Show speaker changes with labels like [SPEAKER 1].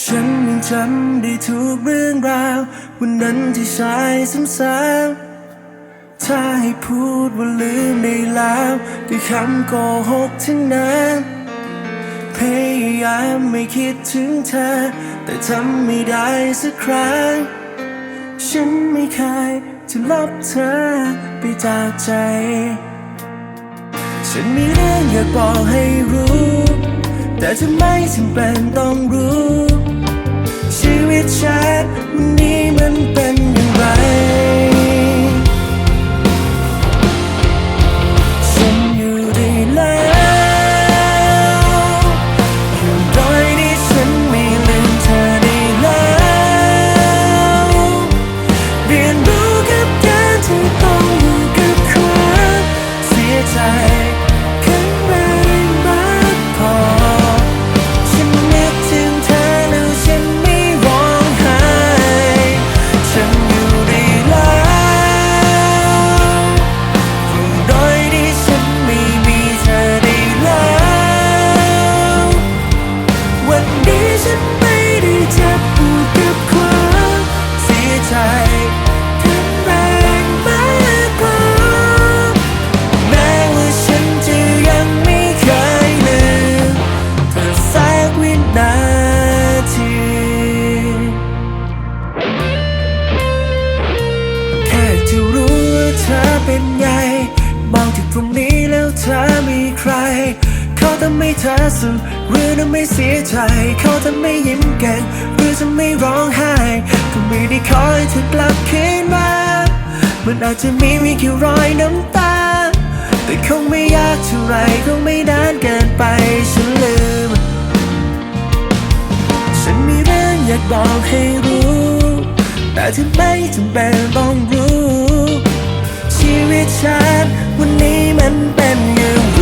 [SPEAKER 1] ฉันยังจำได้ทุกเรื่องราว วันนั้นที่ใช้ซ้ำๆถ้าให้พูดว่าลืมได้แล้วก็คำโกหกทั้งนั้นพยายามไม่คิดถึงเธอ แต่ทำไม่ได้สักครั้ง ฉันไม่เคยจะลบเธอไปจากใจ ฉันมีเรื่องอยากบอกให้รู้ แต่ทำไมฉันเป็นต้องรู้ ชีวิตฉันวันนี้มันเป็นอย่างไร ฉันไม่ได้เจะพูดกับความเสียใจแข็งแรงมากพอแม้ว่าฉันจะยังไม่เคยลืมเธอสักวินาทีแค่จะรู้ว่าเธอเป็นไง มองถึงตรงนี้แล้วเธอมีใคร เขาทำให้เธอสุขหรือทำให้เสียใจ เขาทำให้ยิ้มเก่งหรือจะไม่ร้องไห้ ก็ไม่ได้คอยเธอกลับคืนมา มันอาจจะมีมีแค่รอยน้ำตา แต่คงไม่ยากเท่าไรคงไม่นานเกินไปฉันลืม ฉันมีเรื่องอยากบอกให้รู้ แต่ที่ไม่จำเป็นต้องรู้ ชีวิตฉันวันนี้มันเป็นอย่างไร